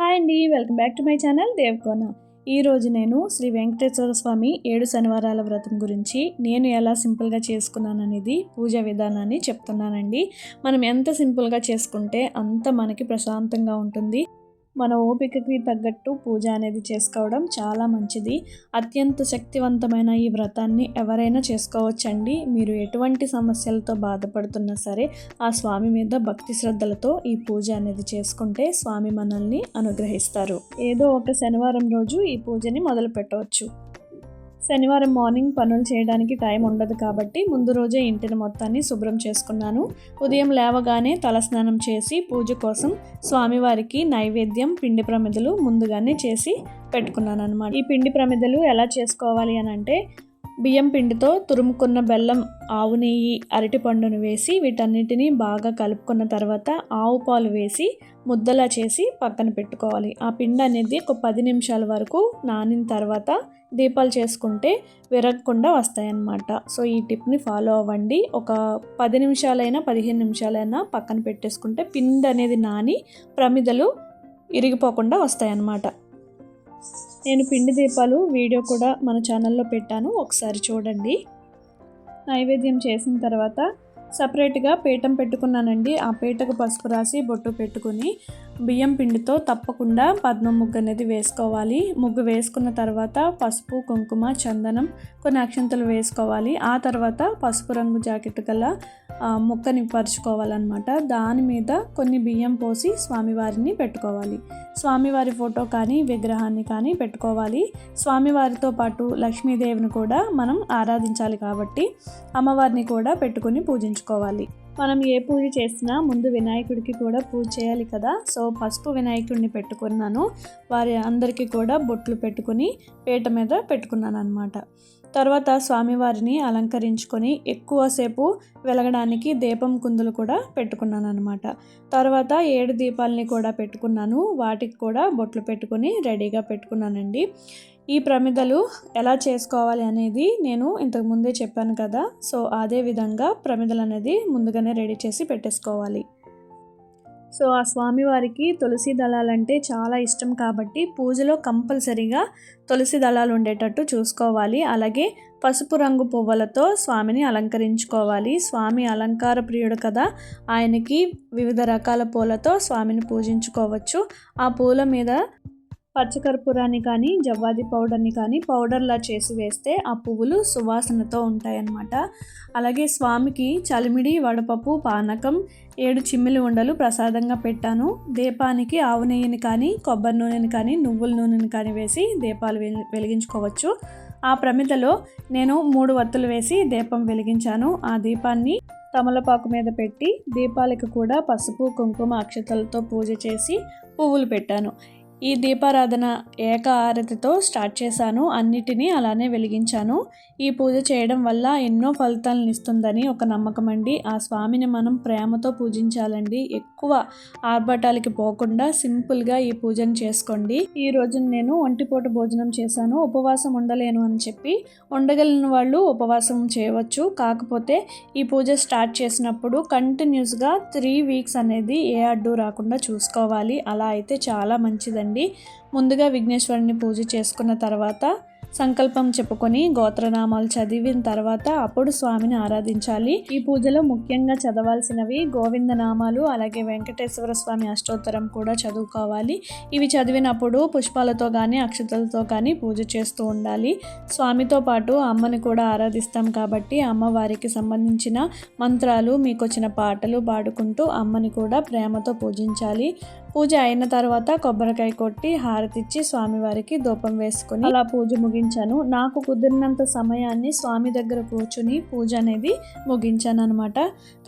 Hi అండి welcome back to my channel Devakona. ఈరోజు నేను శ్రీ వెంకటేశ్వర స్వామి ఏడు శనివారాల వ్రతం గురించి నేను ఎలా సింపుల్గా చేసుకున్నాననేది పూజ పూజా విధానాన్ని చెప్తున్నానండి. మనం ఎంత సింపుల్గా చేసుకుంటే అంత మనకి ప్రశాంతంగా ఉంటుంది. మన ఓపికకి తగ్గట్టు పూజ అనేది చేసుకోవడం చాలా మంచిది. అత్యంత శక్తివంతమైన ఈ వ్రతాన్ని ఎవరైనా చేసుకోవచ్చండి. మీరు ఎటువంటి సమస్యలతో బాధపడుతున్నా సరే ఆ స్వామి మీద భక్తి శ్రద్ధలతో ఈ పూజ అనేది చేసుకుంటే స్వామి మనల్ని అనుగ్రహిస్తారు. ఏదో ఒక శనివారం రోజు ఈ పూజని మొదలు పెట్టవచ్చు శనివారం మార్నింగ్ పనులు చేయడానికి టైం ఉండదు కాబట్టి ముందు రోజే ఇంటిని మొత్తాన్ని శుభ్రం చేసుకున్నాను. ఉదయం లేవగానే తలస్నానం చేసి పూజ కోసం స్వామివారికి నైవేద్యం పిండి ప్రమిదలు ముందుగానే చేసి పెట్టుకున్నాను అనమాట ఈ పిండి ప్రమిదలు ఎలా చేసుకోవాలి అని అంటే బియ్యం పిండితో తురుముకున్న బెల్లం ఆవు నెయ్యి అరటిపండును వేసి వీటన్నిటిని బాగా కలుపుకున్న తర్వాత ఆవు పాలు వేసి ముద్దలా చేసి పక్కన పెట్టుకోవాలి. ఆ పిండి అనేది ఒక పది నిమిషాల వరకు నానిన తర్వాత దీపాలు చేసుకుంటే విరగకుండా వస్తాయన్నమాట. సో ఈ టిప్ని ఫాలో అవ్వండి. ఒక పది నిమిషాలైనా పదిహేను నిమిషాలైనా పక్కన పెట్టేసుకుంటే పిండి అనేది నాని ప్రమిదలు ఇరిగిపోకుండా వస్తాయన్నమాట. నేను పిండి దీపాలు వీడియో కూడా మన ఛానల్లో పెట్టాను. ఒకసారి చూడండి. నైవేద్యం చేసిన తర్వాత సపరేట్గా పీఠం పెట్టుకున్నానండి. ఆ పీటకు పసుపు రాసి బొట్టు పెట్టుకుని బియ్యం పిండితో తప్పకుండా పద్మ ముగ్గు అనేది వేసుకోవాలి. ముగ్గు వేసుకున్న తర్వాత పసుపు కుంకుమ చందనం కొన్ని అక్షంతలు వేసుకోవాలి. ఆ తర్వాత పసుపు రంగు జాకెట్ గల ముక్కని పరుచుకోవాలన్నమాట. దాని మీద కొన్ని బియ్యం పోసి స్వామివారిని పెట్టుకోవాలి. స్వామివారి ఫోటో కానీ విగ్రహాన్ని కానీ పెట్టుకోవాలి. స్వామివారితో పాటు లక్ష్మీదేవిని కూడా మనం ఆరాధించాలి కాబట్టి అమ్మవారిని కూడా పెట్టుకుని పూజించుకోవాలి. మనం ఏ పూజ చేసినా ముందు వినాయకుడికి కూడా పూజ చేయాలి కదా. సో పసుపు వినాయకుడిని పెట్టుకున్నాను. వారి అందరికీ కూడా బొట్లు పెట్టుకుని పీట మీద పెట్టుకున్నాను అనమాట తర్వాత స్వామివారిని అలంకరించుకొని ఎక్కువసేపు వెలగడానికి దీపం కుందులు కూడా పెట్టుకున్నాను అనమాట తర్వాత ఏడు దీపాలని కూడా పెట్టుకున్నాను. వాటికి కూడా బొట్లు పెట్టుకొని రెడీగా పెట్టుకున్నానండి. ఈ ప్రమిదలు ఎలా చేసుకోవాలి అనేది నేను ఇంతకు ముందే చెప్పాను కదా. సో అదే విధంగా ప్రమిదలు అనేది ముందుగానే రెడీ చేసి పెట్టేసుకోవాలి. సో ఆ స్వామివారికి తులసి దళాలంటే చాలా ఇష్టం కాబట్టి పూజలో కంపల్సరీగా తులసి దళాలు ఉండేటట్టు చూసుకోవాలి. అలాగే పసుపు రంగు పువ్వులతో స్వామిని అలంకరించుకోవాలి. స్వామి అలంకార ప్రియుడు కదా. ఆయనకి వివిధ రకాల పూలతో స్వామిని పూజించుకోవచ్చు. ఆ పూల మీద పచ్చకర్పూరాన్ని కానీ జవ్వాది పౌడర్ని కానీ పౌడర్లా చేసి వేస్తే ఆ పువ్వులు సువాసనతో ఉంటాయన్నమాట. అలాగే స్వామికి చలిమిడి వడపప్పు పానకం ఏడు చిమ్మిలి ఉండలు ప్రసాదంగా పెట్టాను. దీపానికి ఆవు నెయ్యిని కానీ కొబ్బరి నూనెని కానీ నువ్వుల నూనెని కానీ వేసి దీపాలు వెలిగించుకోవచ్చు. ఆ ప్రమిదలో నేను మూడు వత్తులు వేసి దీపం వెలిగించాను. ఆ దీపాన్ని తమలపాకు మీద పెట్టి దీపాలకు కూడా పసుపు కుంకుమ అక్షతలతో పూజ చేసి పువ్వులు పెట్టాను. ఈ దీపారాధన ఏక ఆరతితో స్టార్ట్ చేశాను. అన్నిటినీ అలానే వెలిగించాను. ఈ పూజ చేయడం వల్ల ఎన్నో ఫలితాలను ఇస్తుందని ఒక నమ్మకం అండి. ఆ స్వామిని మనం ప్రేమతో పూజించాలండి. ఎక్కువ ఆర్భటాలకి పోకుండా సింపుల్గా ఈ పూజను చేసుకోండి. ఈ రోజు నేను ఒంటిపూట భోజనం చేశాను. ఉపవాసం ఉండలేను అని చెప్పి ఉండగలిగిన వాళ్ళు ఉపవాసం చేయవచ్చు. కాకపోతే ఈ పూజ స్టార్ట్ చేసినప్పుడు కంటిన్యూస్గా త్రీ వీక్స్ అనేది ఏ అడ్డు రాకుండా చూసుకోవాలి. అలా అయితే చాలా మంచిదండి. ముందుగా విఘ్నేశ్వరుని పూజ చేసుకున్న తర్వాత సంకల్పం చెప్పుకొని గోత్రనామాలు చదివిన తర్వాత అప్పుడు స్వామిని ఆరాధించాలి. ఈ పూజలో ముఖ్యంగా చదవాల్సినవి గోవింద నామాలు అలాగే వెంకటేశ్వర స్వామి అష్టోత్తరం కూడా చదువుకోవాలి. ఇవి చదివినప్పుడు పుష్పాలతో కానీ అక్షతలతో కానీ పూజ చేస్తూ ఉండాలి. స్వామితో పాటు అమ్మని కూడా ఆరాధిస్తాం కాబట్టి అమ్మవారికి సంబంధించిన మంత్రాలు మీకు వచ్చిన పాటలు పాడుకుంటూ అమ్మని కూడా ప్రేమతో పూజించాలి. పూజ అయిన తర్వాత కొబ్బరికాయ కొట్టి హారతిచ్చి స్వామివారికి దూపం వేసుకుని అలా పూజ ముగించాను. నాకు కుదిరినంత సమయాన్ని స్వామి దగ్గర కూర్చుని పూజ అనేది ముగించాను అనమాట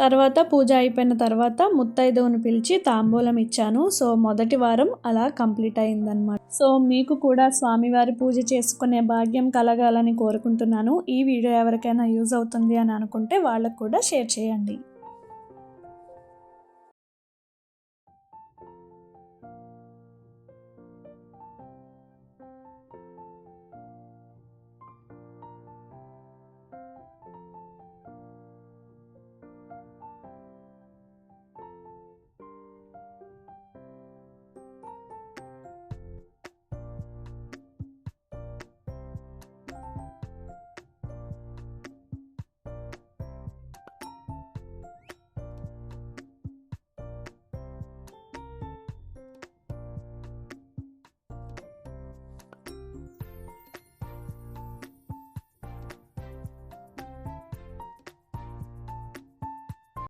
తర్వాత పూజ అయిపోయిన తర్వాత ముత్తైదువును పిలిచి తాంబూలం ఇచ్చాను. సో మొదటి వారం అలా కంప్లీట్ అయిందనమాట సో మీకు కూడా స్వామివారి పూజ చేసుకునే భాగ్యం కలగాలని కోరుకుంటున్నాను. ఈ వీడియో ఎవరికైనా యూజ్ అవుతుంది అని అనుకుంటే వాళ్ళకు కూడా షేర్ చేయండి.